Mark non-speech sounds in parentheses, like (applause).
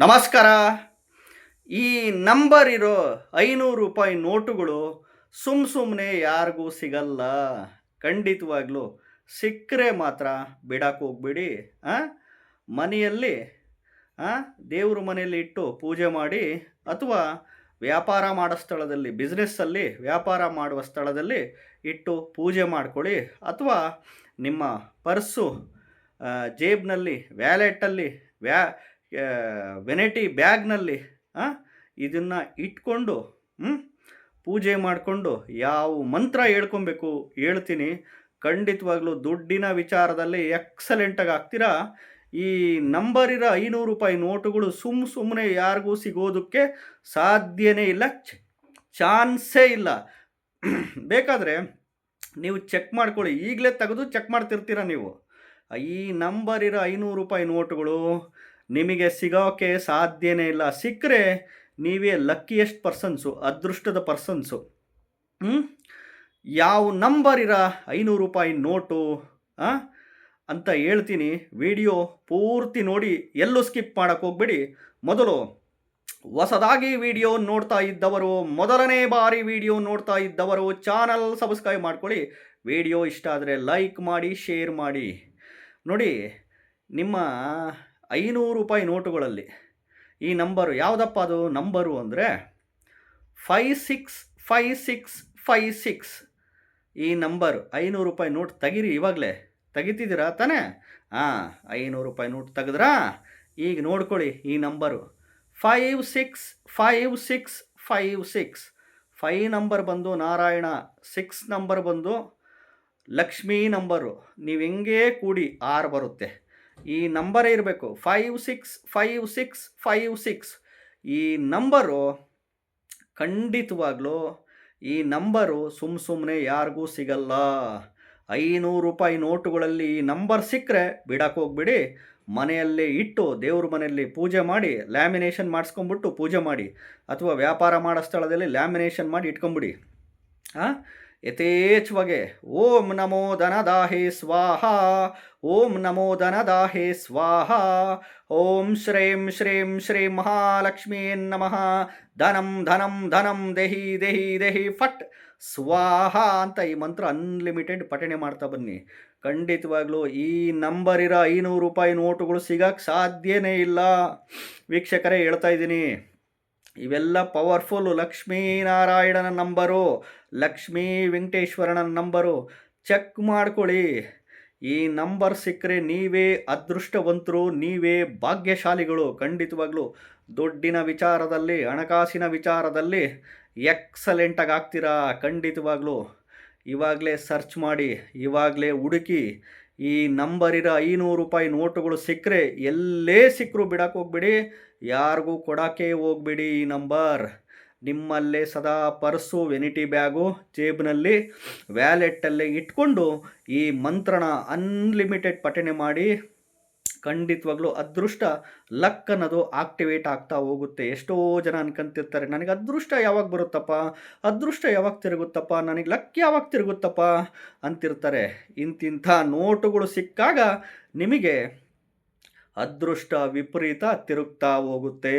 ನಮಸ್ಕಾರ. ಈ ನಂಬರ್ ಇರೋ ಐನೂರು ರೂಪಾಯಿ ನೋಟುಗಳು ಸುಮ್ಮ ಸುಮ್ಮನೆ ಯಾರಿಗೂ ಸಿಗಲ್ಲ. ಖಂಡಿತವಾಗ್ಲೂ ಸಿಕ್ಕರೆ ಮಾತ್ರ ಬಿಡಕ್ಕೆ ಹೋಗ್ಬೇಡಿ? ಮನೆಯಲ್ಲಿ ಹಾಂ ದೇವ್ರ ಮನೆಯಲ್ಲಿ ಇಟ್ಟು ಪೂಜೆ ಮಾಡಿ ಅಥವಾ ವ್ಯಾಪಾರ ಮಾಡೋ ಸ್ಥಳದಲ್ಲಿ ಬಿಸ್ನೆಸ್ಸಲ್ಲಿ ವ್ಯಾಪಾರ ಮಾಡುವ ಸ್ಥಳದಲ್ಲಿ ಇಟ್ಟು ಪೂಜೆ ಮಾಡ್ಕೊಳ್ಳಿ. ಅಥವಾ ನಿಮ್ಮ ಪರ್ಸು ಜೇಬ್ನಲ್ಲಿ ವ್ಯಾಲೆಟಲ್ಲಿ ವ್ಯಾ ವೆನೈಟಿ ಬ್ಯಾಗ್ನಲ್ಲಿ ಇದನ್ನು ಇಟ್ಕೊಂಡು ಪೂಜೆ ಮಾಡಿಕೊಂಡು ಯಾವ ಮಂತ್ರ ಹೇಳ್ಕೊಬೇಕು ಹೇಳ್ತೀನಿ. ಖಂಡಿತವಾಗ್ಲೂ ದುಡ್ಡಿನ ವಿಚಾರದಲ್ಲಿ ಎಕ್ಸಲೆಂಟಾಗಿ ಆಗ್ತೀರಾ ಈ ನಂಬರ್ ಇರೋ ಐನೂರು ರೂಪಾಯಿ ನೋಟುಗಳು ಸುಮ್ಮ ಸುಮ್ಮನೆ ಯಾರಿಗೂ ಸಿಗೋದಕ್ಕೆ ಸಾಧ್ಯನೇ ಇಲ್ಲ. ಚಾನ್ಸೇ ಇಲ್ಲ. (clears throat) ಬೇಕಾದರೆ ನೀವು ಚೆಕ್ ಮಾಡ್ಕೊಳ್ಳಿ. ಈಗಲೇ ತೆಗೆದು ಚೆಕ್ ಮಾಡ್ತಿರ್ತೀರ ನೀವು? ಈ ನಂಬರ್ ಇರೋ ಐನೂರು ರೂಪಾಯಿ ನೋಟುಗಳು ನಿಮಗೆ ಸಿಗೋಕ್ಕೆ ಸಾಧ್ಯನೇ ಇಲ್ಲ. ಸಿಕ್ಕರೆ ನೀವೇ ಲಕ್ಕಿಯೆಸ್ಟ್ ಪರ್ಸನ್ಸು ಅದೃಷ್ಟದ ಪರ್ಸನ್ಸು? ಯಾವ ನಂಬರ್ ಇರ ಐನೂರು ರೂಪಾಯಿ ನೋಟು? ಅಂತ ಹೇಳ್ತೀನಿ. ವಿಡಿಯೋ ಪೂರ್ತಿ ನೋಡಿ, ಎಲ್ಲೂ ಸ್ಕಿಪ್ ಮಾಡೋಕ್ಕೆ ಹೋಗ್ಬೇಡಿ. ಮೊದಲು, ಹೊಸದಾಗಿ ವಿಡಿಯೋ ನೋಡ್ತಾ ಇದ್ದವರು, ಮೊದಲನೇ ಬಾರಿ ವಿಡಿಯೋ ನೋಡ್ತಾ ಇದ್ದವರು, ಚಾನಲ್ ಸಬ್ಸ್ಕ್ರೈಬ್ ಮಾಡ್ಕೊಳ್ಳಿ. ವಿಡಿಯೋ ಇಷ್ಟ ಆದರೆ ಲೈಕ್ ಮಾಡಿ ಶೇರ್ ಮಾಡಿ. ನೋಡಿ, ನಿಮ್ಮ ಐನೂರು ರೂಪಾಯಿ ನೋಟುಗಳಲ್ಲಿ ಈ ನಂಬರು ಯಾವುದಪ್ಪ ಅದು? ನಂಬರು ಅಂದರೆ five six five six five six ಈ ನಂಬರ್ ಐನೂರು ರೂಪಾಯಿ ನೋಟ್ ತೆಗೀರಿ ಇವಾಗಲೇ. ತೆಗಿತಿದ್ದೀರಾ ತಾನೇ? ಹಾಂ ಐನೂರು ರೂಪಾಯಿ ನೋಟ್ ತೆಗೆದ್ರಾ? ಈಗ ನೋಡ್ಕೊಳ್ಳಿ ಈ number. Five six five six five six five number ಬಂದು ನಾರಾಯಣ ಸಿಕ್ಸ್ ನಂಬರ್ ಬಂದು ಲಕ್ಷ್ಮೀ ನಂಬರು. ನೀವು ಹೆಂಗೇ ಕೂಡಿ ಆರು ಬರುತ್ತೆ. ಈ ನಂಬರೇ ಇರಬೇಕು. Five six five six five six ಈ ನಂಬರು ಖಂಡಿತವಾಗ್ಲೂ ಈ ನಂಬರು ಸುಮ್ಮ ಸುಮ್ಮನೆ ಯಾರಿಗೂ ಸಿಗಲ್ಲ. ಐನೂರು ರೂಪಾಯಿ ನೋಟುಗಳಲ್ಲಿ ಈ ನಂಬರ್ ಸಿಕ್ಕರೆ ಬಿಡಕ್ಕೆ ಹೋಗ್ಬಿಡಿ. ಮನೆಯಲ್ಲೇ ಇಟ್ಟು ದೇವ್ರ ಮನೆಯಲ್ಲಿ ಪೂಜೆ ಮಾಡಿ ಲ್ಯಾಮಿನೇಷನ್ ಮಾಡಿಸ್ಕೊಂಬಿಟ್ಟು ಪೂಜೆ ಮಾಡಿ, ಅಥವಾ ವ್ಯಾಪಾರ ಮಾಡೋ ಸ್ಥಳದಲ್ಲಿ ಲ್ಯಾಮಿನೇಷನ್ ಮಾಡಿ ಇಟ್ಕೊಂಬಿಡಿ ಹಾಂ ಯಥೇಚ್ಛವಾಗಿ ಓಂ ನಮೋ ಧನದಾಹೇ ಸ್ವಾಹ, ಓಂ ನಮೋ ಧನದಾಹೇ ಸ್ವಾಹ, ಓಂ ಶ್ರೀಂ ಶ್ರೀಂ ಶ್ರೀ ಮಹಾಲಕ್ಷ್ಮೀ ನಮಃ, ಧನಂ ಧನಂ ಧನಂ ದೇಹಿ ದೇಹಿ ದೇಹಿ ಫಟ್, ಸ್ವಾಹ ಅಂತ ಈ ಮಂತ್ರ ಅನ್ಲಿಮಿಟೆಡ್ ಪಠಣೆ ಮಾಡ್ತಾ ಬನ್ನಿ. ಖಂಡಿತವಾಗ್ಲೂ ಈ ನಂಬರ್ ಇರೋ ಐನೂರು ರೂಪಾಯಿ ನೋಟುಗಳು ಸಿಗಕ್ಕೆ ಸಾಧ್ಯನೇ ಇಲ್ಲ. ವೀಕ್ಷಕರೇ ಹೇಳ್ತಾ ಇದ್ದೀನಿ, ಇವೆಲ್ಲ ಪವರ್ಫುಲ್ ಲಕ್ಷ್ಮೀನಾರಾಯಣನ ನಂಬರು. ಲಕ್ಷ್ಮೀ ವೆಂಕಟೇಶ್ವರನ ನಂಬರು. ಚೆಕ್ ಮಾಡ್ಕೊಳ್ಳಿ. ಈ ನಂಬರ್ ಸಿಕ್ಕರೆ ನೀವೇ ಅದೃಷ್ಟವಂತರು, ನೀವೇ ಭಾಗ್ಯಶಾಲಿಗಳು. ಖಂಡಿತವಾಗ್ಲೂ ದುಡ್ಡಿನ ವಿಚಾರದಲ್ಲಿ, ಹಣಕಾಸಿನ ವಿಚಾರದಲ್ಲಿ ಎಕ್ಸಲೆಂಟಾಗಿ ಆಗ್ತೀರಾ ಖಂಡಿತವಾಗ್ಲೂ. ಇವಾಗಲೇ ಸರ್ಚ್ ಮಾಡಿ, ಇವಾಗಲೇ ಹುಡುಕಿ. ಈ ನಂಬರ್ ಇರೋ ಐನೂರು ರೂಪಾಯಿ ನೋಟುಗಳು ಸಿಕ್ಕರೆ ಎಲ್ಲೇ ಸಿಕ್ಕರು ಬಿಡೋಕೆ ಹೋಗ್ಬಿಡಿ. ಯಾರಿಗೂ ಕೊಡೋಕ್ಕೆ ಹೋಗ್ಬಿಡಿ ಈ ನಂಬರ್. ನಿಮ್ಮಲ್ಲೇ ಸದಾ ಪರ್ಸು ವೆನಿಟಿ ಬ್ಯಾಗು ಜೇಬ್ನಲ್ಲಿ ವ್ಯಾಲೆಟ್ಟಲ್ಲೇ ಇಟ್ಕೊಂಡು ಈ ಮಂತ್ರಣ ಅನ್ಲಿಮಿಟೆಡ್ ಪಠಣೆ ಮಾಡಿ ಖಂಡಿತವಾಗ್ಲೂ ಅದೃಷ್ಟ ಲಕ್ ಅನ್ನೋದು ಆಕ್ಟಿವೇಟ್ ಆಗ್ತಾ ಹೋಗುತ್ತೆ. ಎಷ್ಟೋ ಜನ ಅನ್ಕೊಂತಿರ್ತಾರೆ, ನನಗೆ ಅದೃಷ್ಟ ಯಾವಾಗ ಬರುತ್ತಪ್ಪ? ಅದೃಷ್ಟ ಯಾವಾಗ ತಿರುಗುತ್ತಪ್ಪ? ನನಗೆ ಲಕ್ ಯಾವಾಗ ತಿರುಗುತ್ತಪ್ಪ? ಅಂತಿರ್ತಾರೆ. ಇಂತಿಂಥ ನೋಟುಗಳು ಸಿಕ್ಕಾಗ ನಿಮಗೆ ಅದೃಷ್ಟ ವಿಪರೀತ ತಿರುಗ್ತಾ ಹೋಗುತ್ತೆ.